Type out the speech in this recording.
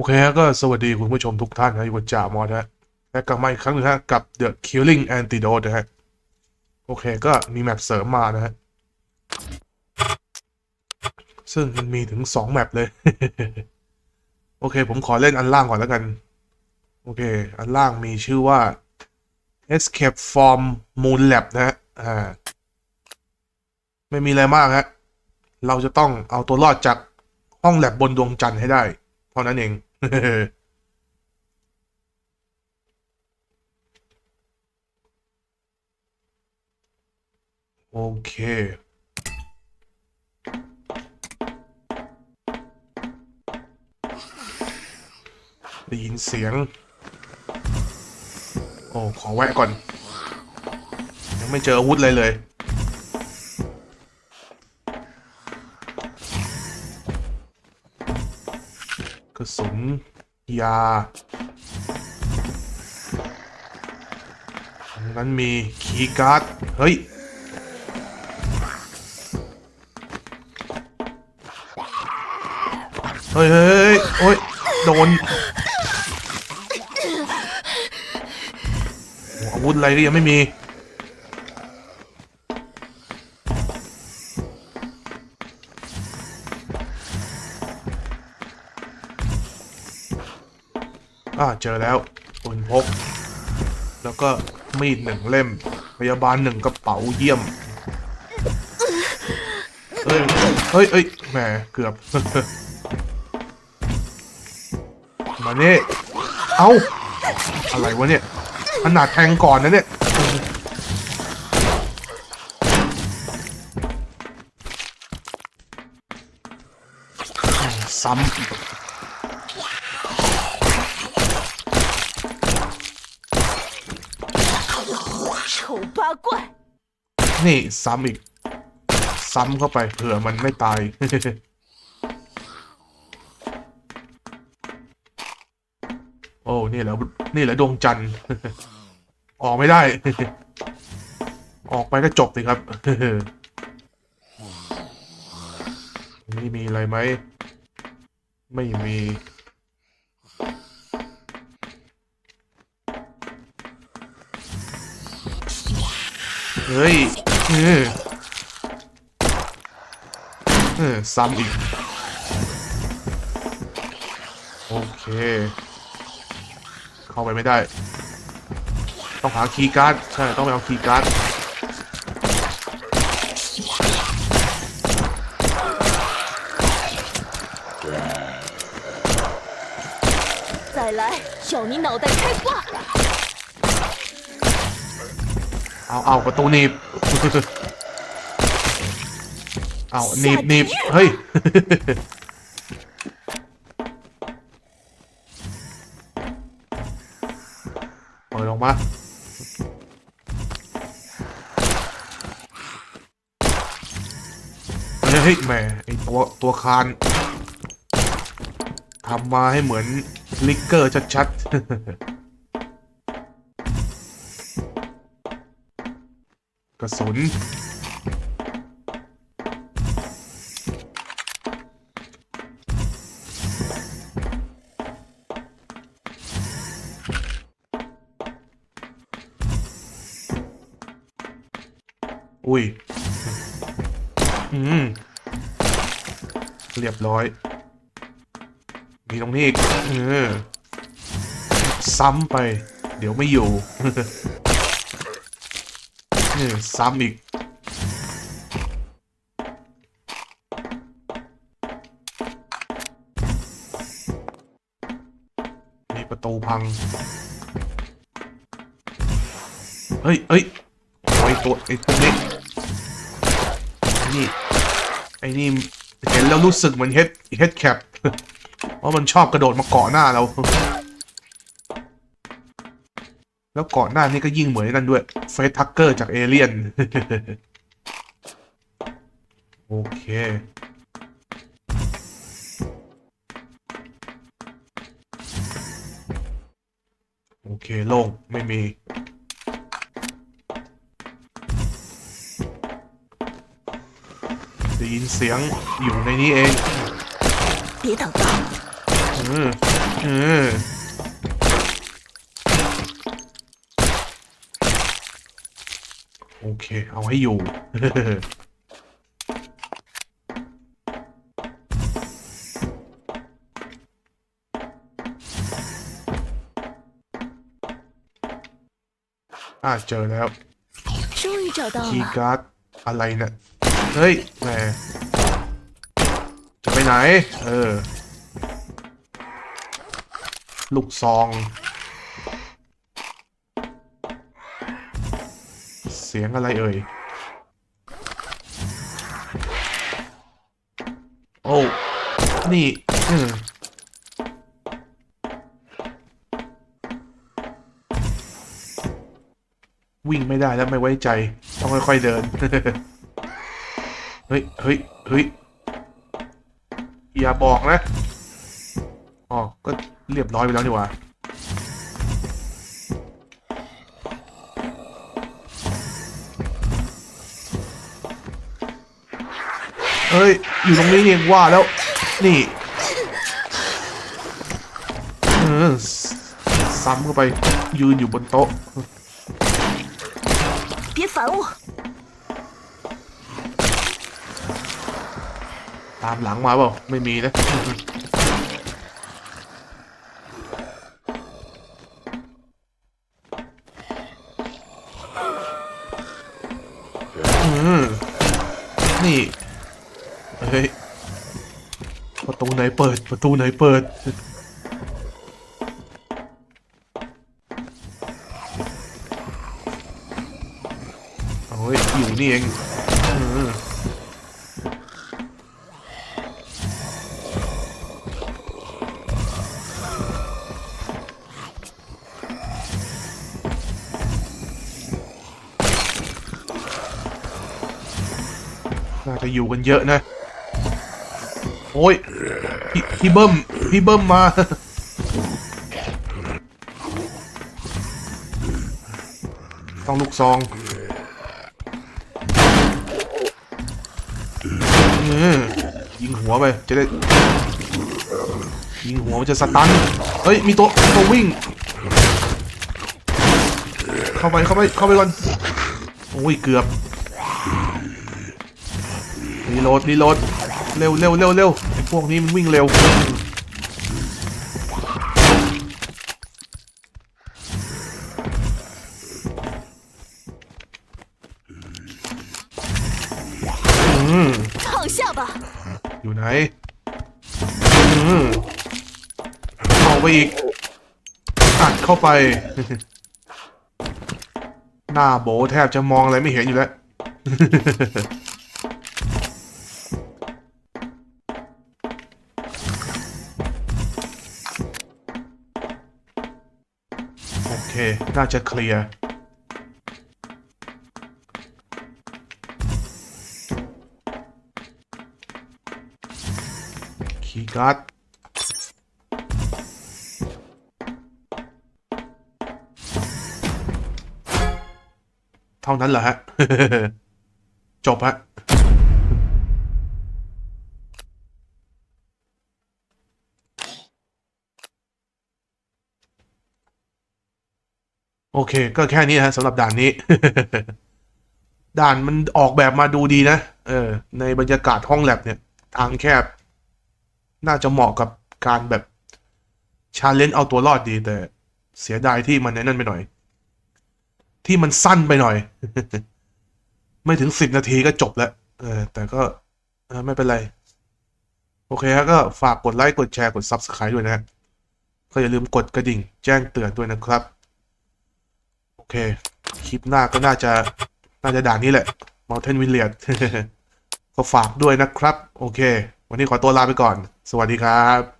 โอเคก็สวัสดีคุณผู้ชมทุกท่านนะอยู่กับจ่ามอนะฮะและกลับมาอีกครั้งหนึงฮะกับ The Killing Antidote นะฮะ โอเคก็มีแมปเสริมมานะฮะ ซึ่งมันมีถึงสองแมปเลย โอเค ผมขอเล่นอันล่างก่อนแล้วกัน โอเค อันล่างมีชื่อว่า Escape from Moon Lab นะฮะ อ่า ไม่มีอะไรมากฮะ เราจะต้องเอาตัวรอดจากห้องแลบบนดวงจันทร์ให้ได้ เท่านั้นเอง โอเค ได้ยินเสียง โอ้ ขอแวะก่อน ยังไม่เจออาวุธเลยเลย ระสุนยาตรงนั้นมีคีย์การ์ด เฮ้ย เฮ้ยเฮ้ยโอ้ย โดนโอ้อาวุธอะไรก็ยังไม่มี เจอแล้วปืนพก แล้วก็มีดหนึ่งเล่ม พยาบาลหนึ่งกระเป๋าเยี่ยมเฮ้ยเฮ้ยเฮ้ยแหมเกือบ มาเนี่เอ้า อะไรวะเนี่ย ขนาดแทงก่อนนะเนี่ย ซ้ำ นี่ซ้ำอีก ซ้ำเข้าไปเผื่อมันไม่ตาย โอ้นี่แหละนี่แหละดวงจันทร์ ออกไม่ได้ ออกไปก็จบสิครับนี่มีอะไรไหม ไม่มีเฮ้ย เออเออซ้ำอีก โอเค เข้าไปไม่ได้ ต้องหาคีย์การ์ด ใช่ ต้องไปเอาคีย์การ์ด 再来，要你脑袋开挂！ เอาเอาประตูหนีบเอาหนีบหนีบเฮ้ยเปิดออกมาเฮ้ยเฮ้ยแหมไอตัวตัวคานทำมาให้เหมือนลิกเกอร์ชัดๆ กระสุน อุ้ย อืม เรียบร้อย มีตรงนี้อีกเออซ้ำไป เดี๋ยวไม่อยู่ ออซ้ำอีก มีประตูพัง เฮ้ยเฮ้ยโอ้ยตัวไอ้ตัวนี้ไอ้นี่ ไอ้นี่เห็นแล้วรู้สึกเหมือนเฮดเฮดแคปเพราะมันชอบกระโดดมาเกาะหน้าเรา แล้วก่อนหน้านี้ก็ยิ่งเหมือนนั่นด้วย เฟสทักเกอร์จากเอเลียน โอเค โอเค โล่ง ไม่มี ได้ยินเสียงอยู่ในนี้เอง 别挡道， อืม โอเค เอาให้อยู่ อ่าเจอแล้วคีย์การ์ดอะไรเนะี่ยเฮ้ยแหมจะไปไหน เออ ลูกซอง สียงอะไรเอ่ย โอ้ นี่อืมวิ่งไม่ได้แล้วไม่ไว้ใจ ต้องค่อยๆเดิน เฮ้ย เฮ้ย เฮ้ย อย่าบอกนะ อ๋อ ก็เรียบร้อยไปแล้วนี่หว่า เฮ้ย อยู่ตรงนี้นี่เองว่าแล้ว นี่เออซ้ำเข้าไป ยืนอยู่บนโต๊ะ 别烦我！ ตามหลังมาเปล่า ไม่มีนะ อืมนี่ เฮ้ย ประตูไหนเปิด ประตูไหนเปิด โอ้ย อยู่นี่เองมน่าจะอยู่กันเยอะนะ โอ้ยพี่พี่เบิ้มพี่เบิ้มมา ต้องลูกซองยิงหัวไป จะได้ ยิงหัวมันจะสตัน เฮ้ย มีตัวตัววิ่ง เข้าไป เข้าไป เข้าไปก่อน โอ้ย เกือบรีโหลดรีโหลด เร็วเร็วเร็วเร็วไอ้พวกนี้มันวิ่งเร็ว อืม 躺下吧， อยู่ไหน อืมเข้าไปอีก อัดเข้าไป หน้าโบแทบจะมองอะไรไม่เห็นอยู่แล้ว น่าจะเคลียร์คีย์การ์ดเท่านั้นเหรอฮะ จบฮะ โอเค ก็แค่นี้ฮะสำหรับด่านนี้ ด่านมันออกแบบมาดูดีนะ เออ ในบรรยากาศห้องแลบเนี่ย ทางแคบ น่าจะเหมาะกับการแบบชาเลนจ์เอาตัวรอดดีแต่เสียดายที่มันในนั่นไปหน่อย ที่มันสั้นไปหน่อย ไม่ถึงสิบนาทีก็จบแล้ว เออ แต่ก็ไม่เป็นไร โอเคฮะก็ฝากกดไลค์ กดแชร์ กด Subscribe ด้วยนะก็อย่าลืมกดกระดิ่ง แจ้งเตือนด้วยนะครับ เค คลิปหน้าก็น่าจะน่าจะด่านนี้แหละ Mountain w i l l a g e ก็ฝากด้วยนะครับ โอเค วันนี้ขอตัวลาไปก่อน สวัสดีครับ